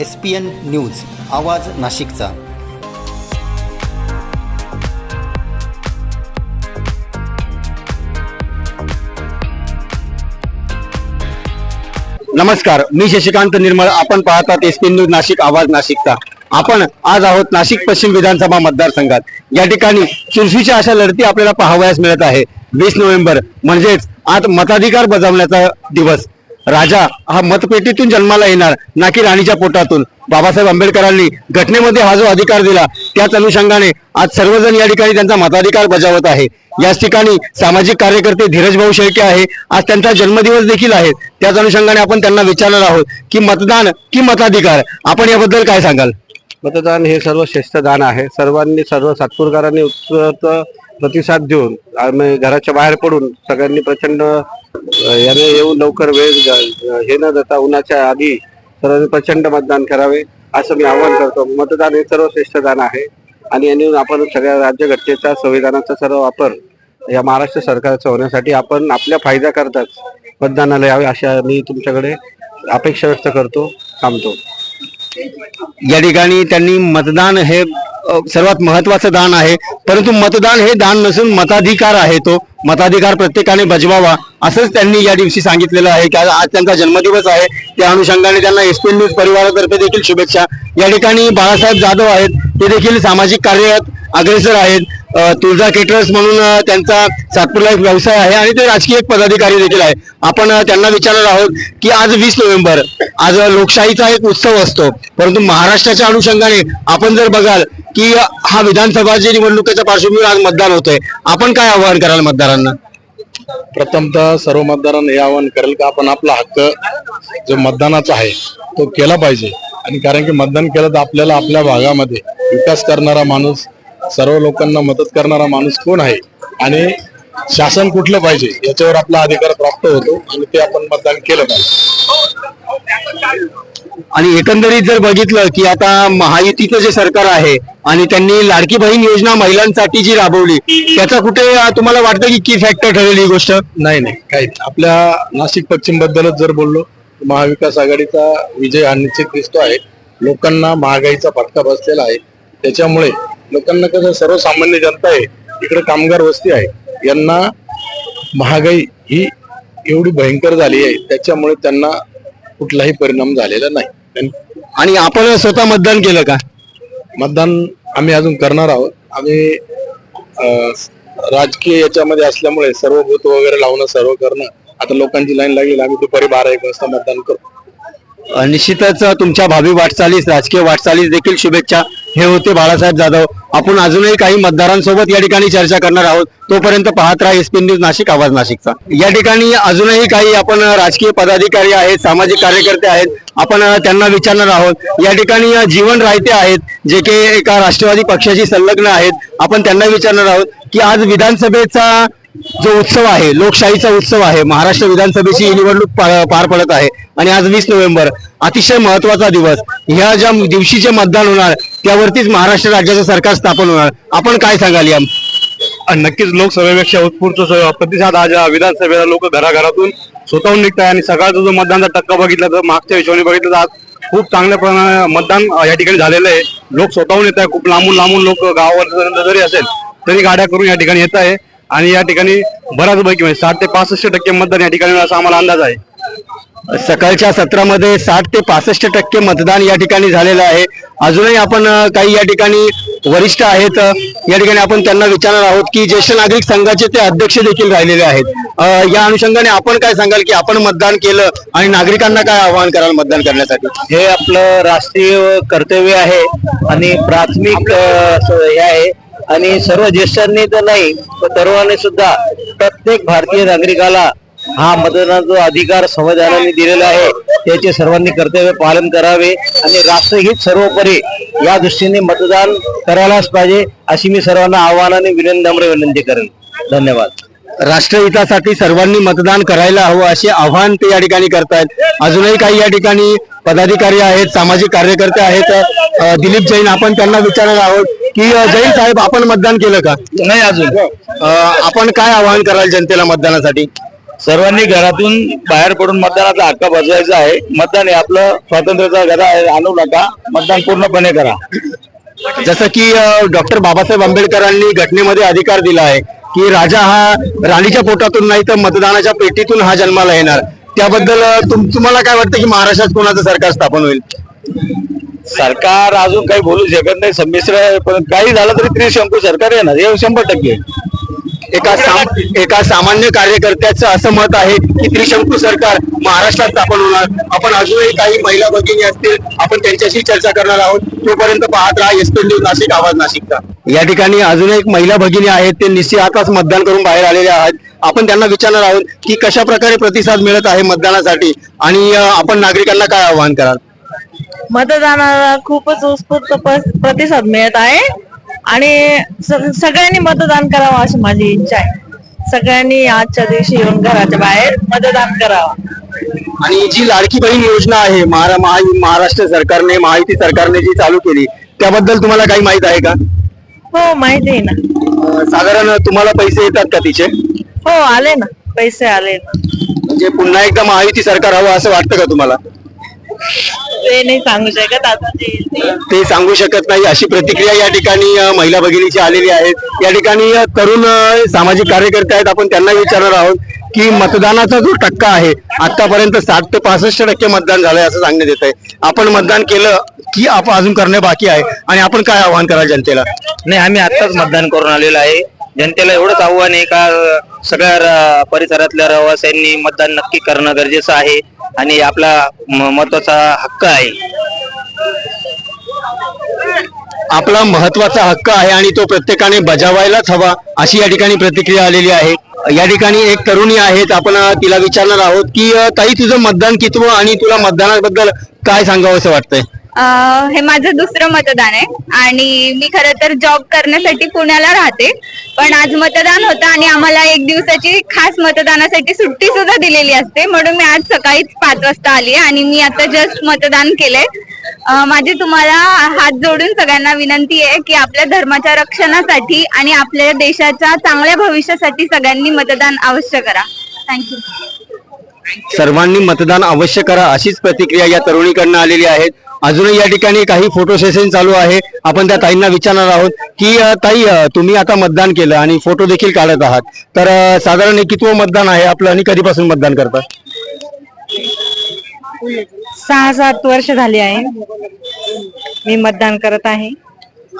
S P N news आवाज नाशिकचा. नमस्कार मी शशिकांत निर्मळ. आपण पाहतात एस पी न्यूज नाशिक आवाज नाशिकचा. आपण आज आहोत नाशिक पश्चिम विधानसभा मतदारसंघात. या ठिकाणी चुरशीच्या अशा लढती आपल्याला पाहावयास मिळत आहे. वीस नोव्हेंबर म्हणजेच आज मताधिकार बजावण्याचा दिवस. राजा हा मतपेटीतून जन्माला येणार ना की राणीच्या पोटातून. बाबासाहेब आंबेडकरांनी घटनेमध्ये हा जो अधिकार दिला त्याच अनुषंगाने आज सर्वजण या ठिकाणी त्यांचा मताधिकार बजावत आहे. याच ठिकाणी सामाजिक कार्यकर्ते धीरज भाऊ शेळके आहे. आज त्यांचा जन्मदिवस देखील आहे. त्याच अनुषंगाने आपण त्यांना विचारणार आहोत की मतदान की मताधिकार? आपण याबद्दल काय सांगाल? मतदान हे सर्व श्रेष्ठ दान आहे. सर्वांनी सर्व सातपूरकरांनी उत्तर प्रतिसाद देऊन घराच्या बाहेर पडून सगळ्यांनी प्रचंड याने येऊन लवकर वेळ हे न जाता उन्हाच्या आधी सर्वांनी प्रचंड मतदान करावे असं मी आवाहन करतो. मतदान हे सर्वश्रेष्ठ दान आहे आणि यांनी आपण सगळ्या राज्यघटनेचा संविधानाचा सर्व वापर या महाराष्ट्र सरकारचा होण्यासाठी आपण आपल्या फायदा करताच मतदानाला यावे अशा मी तुमच्याकडे अपेक्षा व्यक्त करतो थांबतो. या ठिकाणी त्यांनी मतदान हे सर्वात महत्वाचं दान आहे. परंतु मतदान हे दान नसून मताधिकार आहे तो. मताधिकार प्रत्येकाने बजवावा असंच त्यांनी या दिवशी सांगितलेलं आहे की आज त्यांचा जन्मदिवस आहे. त्या अनुषंगाने त्यांना एस न्यूज परिवारातर्फे देखील शुभेच्छा. या ठिकाणी बाळासाहेब जाधव आहेत. ते देखील सामाजिक कार्यरत अग्रेसर आहेत. तुळजा केटरर्स म्हणून त्यांचा सातपूरला एक व्यवसाय आहे आणि ते राजकीय पदाधिकारी देखील आहे. आपण त्यांना विचारणार आहोत की आज वीस नोव्हेंबर आज लोकशाहीचा एक उत्सव असतो. परंतु महाराष्ट्राच्या अनुषंगाने आपण जर बघाल की हा विधानसभाच्या निवडणुकीच्या पार्श्वभूमीवर आज मतदान होतंय आपण काय आवाहन कराल मतदारांना? प्रथमतः सर्व मतदारांना हे आवाहन करेल का? आपण आपला हक्क जो मतदानाचा आहे तो केला पाहिजे. आणि कारण की मतदान केलं तर आपल्याला आपल्या भागामध्ये विकास करणारा माणूस सर्व लोकांना मदत करणारा माणूस कोण आहे? आणि शासन कुठलं पाहिजे? याच्यावर आपला अधिकार प्राप्त होतो आणि ते आपण मतदान केलं पाहिजे. आणि एकंदरीत जर बघितलं की आता महायुतीचं जे सरकार आहे आणि त्यांनी लाडकी बहीण योजना महिलांसाठी जी राबवली त्याचा कुठे तुम्हाला वाटतं की की फॅक्टर ठरेल ही गोष्ट? नाही नाही. काहीच आपल्या नाशिक पश्चिम बद्दलच जर बोललो महाविकास आघाडीचा विजय हा निश्चित दिसतो आहे. लोकांना महागाईचा फटका बसलेला आहे. त्याच्यामुळे लोकांना कसं सर्वसामान्य जनता आहे इकडे कामगार वस्ती आहे यांना महागाई ही एवढी भयंकर झाली आहे त्याच्यामुळे त्यांना कुठलाही परिणाम झालेला नाही. आणि आपण स्वतः मतदान केलं का? मतदान आम्ही अजून करणार आहोत. आम्ही राजकीय याच्यामध्ये असल्यामुळे सर्व बूथ वगैरे लावणं सर्व करणं आता लोकांची लाईन लागेल आम्ही दुपारी बारा एक वाजता मतदान करू निश्चितच तुमच्या भावी वाटचालीस राजकीय वाटचालीस देखील शुभेच्छा हे होते बाळासाहेब जाधव. आपण अजूनही काही मतदारांसोबत या ठिकाणी चर्चा करणार आहोत. तोपर्यंत पाहत राहा एसपी न्यूज नाशिक आवाज नाशिकचा. या ठिकाणी अजूनही काही आपण राजकीय पदाधिकारी आहेत सामाजिक कार्यकर्ते आहेत आपण त्यांना विचारणार आहोत. या ठिकाणी जीवन राहते आहेत जे की एका राष्ट्रवादी पक्षाशी संलग्न आहेत. आपण त्यांना विचारणार आहोत की आज विधानसभेचा जो उत्सव आहे लोकशाहीचा उत्सव आहे महाराष्ट्र विधानसभेची ही निवडणूक पार पडत आहे. आणि आज वीस नोव्हेंबर अतिशय महत्त्वाचा दिवस. ह्या ज्या दिवशी जे मतदान होणार त्यावरतीच महाराष्ट्र राज्याचं सरकार स्थापन होणार. आपण काय सांगाल या नक्कीच लोकसभेपेक्षा उत्स्फूर्त प्रतिसाद आज विधानसभेला लोक घराघरातून स्वतःहून निघत आहे आणि सकाळचा जो मतदानाचा टक्का बघितला तर मागच्या हिशोबाने बघितलं तर आज खूप चांगल्या प्रमाणे मतदान या ठिकाणी झालेलं आहे. लोक स्वतःहून येत आहे खूप लांबून लांबून लोक गावावर जरी असेल तरी गाड्या करून या ठिकाणी येत आहे आणि या ठिकाणी बऱ्याचपैकी म्हणजे साठ ते पासष्ट टक्के मतदान या ठिकाणी असा आम्हाला अंदाज आहे. सकाळच्या सत्रामध्ये साठ ते पासष्ट टक्के मतदान या ठिकाणी झालेलं आहे. अजूनही आपण काही या ठिकाणी वरिष्ठ आहेत या ठिकाणी आपण त्यांना विचारणार आहोत की ज्येष्ठ नागरिक संघाचे ते अध्यक्ष देखील राहिलेले आहेत. या अनुषंगाने आपण काय सांगाल की आपण मतदान केलं आणि नागरिकांना काय आवाहन कराल मतदान करण्यासाठी? हे आपलं राष्ट्रीय कर्तव्य आहे आणि प्राथमिक हे आहे. आणि सर्व ज्येष्ठांनी तर नाही पण तरुणांनी सुद्धा प्रत्येक भारतीय नागरिकाला हा मतदानाचा अधिकार संविधानाने दिलेला आहे. त्याचे सर्वांनी कर्तव्य पालन करावे आणि राष्ट्रहित सर्वोपरी या दृष्टीने मतदान करायलाच पाहिजे अशी मी सर्वांना आव्हानाने विनम्र विनंती करेन. धन्यवाद. राष्ट्रहितासाठी सर्वांनी मतदान करायला हवं असे आव्हान ते या ठिकाणी करतायत. अजूनही काही या ठिकाणी पदाधिकारी आहेत सामाजिक कार्यकर्ते आहेत. दिलीप जैन आपण त्यांना विचारणार आहोत की जैन साहेब आपण मतदान केलं का? नाही अजून. आपण काय आवाहन कराल जनतेला मतदानासाठी? सर्वांनी घरातून बाहेर पडून मतदानाचा हक्क बजवायचा आहे. मतदान हे आपलं स्वातंत्र्याचा गदा आणू नका. मतदान पूर्णपणे करा. जसं की डॉक्टर बाबासाहेब आंबेडकरांनी घटनेमध्ये अधिकार दिला आहे. की राजा हा राणीच्या पोटातून नाही तर मतदानाच्या पेटीतून हा जन्माला येणार. त्याबद्दल तुम्हाला काय वाटतं की महाराष्ट्रात कोणाचं सरकार स्थापन होईल? सरकार अजून काही बोलू शकत नाही संमिश्र आहे पण काही झालं तरी त्रिशंकू सरकार येणार हे शंभर टक्के. एका साम- एका सामान्य कार्यकर्त्याचं असं मत आहे की त्रिशंकू सरकार महाराष्ट्रात स्थापन होणार. आपण अजूनही काही महिला भगिनी असतील आपण त्यांच्याशी चर्चा करणार आहोत. तोपर्यंत पाहत राहा एस न्यूज नाशिक आवाज नाशिकचा. या ठिकाणी अजून एक महिला भगिनी आहेत ते निश्चित आताच मतदान करून बाहेर आलेले आहेत. आपण त्यांना विचारणार आहोत की कशा प्रकारे प्रतिसाद मिळत आहे मतदानासाठी आणि आपण नागरिकांना काय आवाहन कराल? मतदानाला खूपच उत्स्फूर्त प्रतिसाद मिळत आहे. आणि सगळ्यांनी मतदान करावं अशी माझी इच्छा आहे. सगळ्यांनी आजच्या दिवशी येऊन घराच्या बाहेर मतदान करावं. आणि जी लाडकी बहीण योजना आहे महारा महा- महाराष्ट्र सरकारने महायुती सरकारने जी चालू केली त्याबद्दल तुम्हाला काही माहीत आहे का? हो माहिती आहे ना. अ, साधारण तुम्हाला पैसे येतात का तिचे? हो आले ना. पैसे आले ना. म्हणजे पुन्हा एकदा महायुती सरकार हवं असं वाटतं का तुम्हाला? ते नाही सांगू शकत. आता ते ते- ते सांगू शकत नाही. अशी प्रतिक्रिया या ठिकाणी अ, महिला भगिनीची आलेली आहे. या ठिकाणी अ, तरुण अ, सामाजिक कार्यकर्ते आहेत. आपण त्यांना विचारणार आहोत की मतदानाचा जो टक्का आहे आतापर्यंत साठ ते पासष्ट टक्के मतदान झालंय असं सांगण्यात येत आहे आपण मतदान केलं की आपण अजून करणे बाकी आहे? आणि आपण काय आव्हान कराल जनतेला? नाही आम्ही आत्ताच मतदान करून आलेलो आहे. जनतेला एवढंच आव्हान आहे का सगळ्या परिसरातल्या रहिवाशांनी मतदान नक्की करणं गरजेचं आहे आणि आपला महत्त्वाचा हक्क आहे. आपला महत्त्वाचा हक्क आहे आणि तो प्रत्येकाने बजावायलाच हवा अशी या ठिकाणी प्रतिक्रिया आलेली आहे. या ठिकाणी एक तरुणी आहेत आपण तिला विचारणार आहोत की ताई तुझं मतदान कितवं आणि तुला मतदानाबद्दल काय सांगावं असं वाटतंय? हे माझं दुसरं मतदान आहे. आणि मी खरं तर जॉब करण्यासाठी पुण्याला राहते. पण आज मतदान होतं आणि आम्हाला एक दिवसाची खास मतदानासाठी सुट्टी सुद्धा दिलेली असते. म्हणून मी आज सकाळीच पाच वाजता आली आणि मी आता जस्ट मतदान केलंय. माझी तुम्हाला हात जोडून सगळ्यांना विनंती आहे की आपल्या धर्माच्या रक्षणासाठी आणि आपल्या देशाच्या चांगल्या भविष्यासाठी सगळ्यांनी मतदान अवश्य करा. थँक्यू सर्वांनी मतदान अवश्य करा अशीच प्रतिक्रिया या तरुणीकडनं आलेली आहेत अजूनही या ठिकाणी काही फोटो सेशन चालू आहे. आपण त्या ताईंना विचारणार आहोत की ताई तुम्ही आता मतदान केलं आणि फोटो देखील काढत आहात. तर साधारण हे कितवं मतदान आहे आपलं आणि कधीपासून मतदान करता? सहा सात वर्ष झाली आहे मी मतदान करत आहे.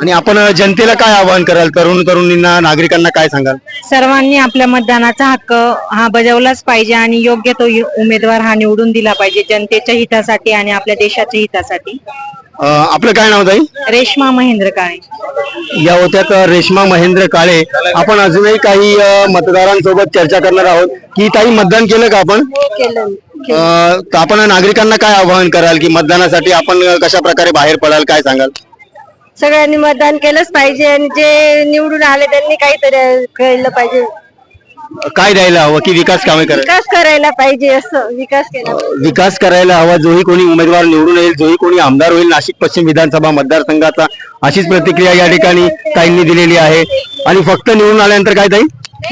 आणि आपण जनतेला काय आवाहन कराल? तरुण तरुणींना नागरिकांना काय सांगाल? सर्वांनी आपल्या मतदानाचा हक्क हा बजावलाच पाहिजे आणि योग्य तो यु- उमेदवार हा निवडून दिला पाहिजे जनतेच्या हितासाठी आणि आपल्या देशाच्या हितासाठी. अ, आपलं काय नाव ताई? रेश्मा महेंद्र काळे. या होत्यात रेश्मा महेंद्र काळे. आपण अजूनही काही अ, मतदारांसोबत चर्चा करणार आहोत. की ताई मतदान केलं का आपण? अ, तर आपण नागरिकांना काय आवाहन कराल? की मतदानासाठी आपण अ, कशा प्रकारे बाहेर पडाल? काय सांगाल? सगळ्यांनी मतदान केलंच पाहिजे आणि जे निवडून आले त्यांनी काहीतरी केलं पाहिजे. काय द्यायला हवं की विकास कामे करायला? विकास करायला पाहिजे असं विकास केला विकास करायला हवा जोही कोणी उमेदवार निवडून येईल जोही कोणी आमदार होईल नाशिक पश्चिम विधानसभा मतदारसंघाचा अशीच प्रतिक्रिया या ठिकाणी ताईंनी दिलेली आहे. आणि फक्त निवडून आल्यानंतर काय ताई?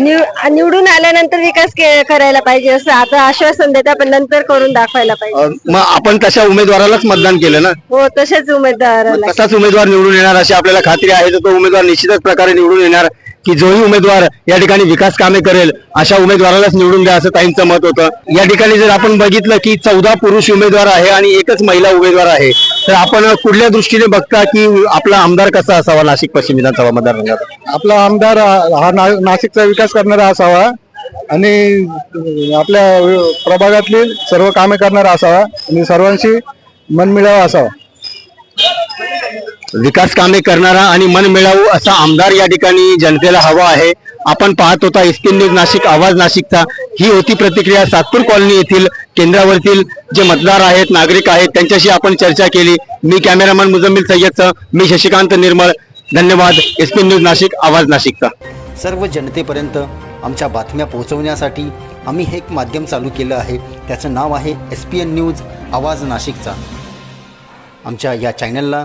निव- निवडून आल्यानंतर विकास के- करायला पाहिजे असं आता आश्वासन देता पण नंतर करून दाखवायला पाहिजे. अ, मग आपण तशा उमेदवारालाच मतदान केलं ना? हो तसेच उमेदवाराला. तसाच उमेदवार निवडून येणार अशी आपल्याला खात्री आहे तर तो उमेदवार निश्चितच प्रकारे निवडून येणार. की जोही उमेदवार या ठिकाणी विकास कामे करेल अशा उमेदवारालाच निवडून द्या असं ताईंचं मत होतं. या ठिकाणी जर आपण बघितलं की चौदा पुरुष उमेदवार आहे आणि एकच महिला उमेदवार आहे तर आपण कुठल्या दृष्टीने बघता की आपला आमदार कसा असावा नाशिक पश्चिम विधानसभा मतदारसंघात? आपला आमदार हा नाशिकचा विकास करणारा असावा आणि आपल्या प्रभागातली सर्व कामे करणारा असावा आणि सर्वांशी मनमिळावा असावा. विकास कामे करणारा आणि मन मिळावू असा आमदार या ठिकाणी जनतेला हवा आहे. आपण पाहत होता एसपी न्यूज नाशिक आवाज नाशिकचा. ही होती प्रतिक्रिया सातपूर कॉलनी येथील केंद्रावरतील जे मतदार आहेत नागरिक आहेत त्यांच्याशी आपण चर्चा केली. मी कॅमेरामॅन मुजम्मिल सय्यदचा मी शशिकांत निर्मळ. धन्यवाद. एसपी न्यूज नाशिक आवाज नाशिकचा. सर्व जनतेपर्यंत आमच्या बातम्या पोहोचवण्यासाठी आम्ही हे एक माध्यम चालू केलं आहे. त्याचं नाव आहे एस पी एन न्यूज आवाज नाशिकचा. आमच्या या चॅनलला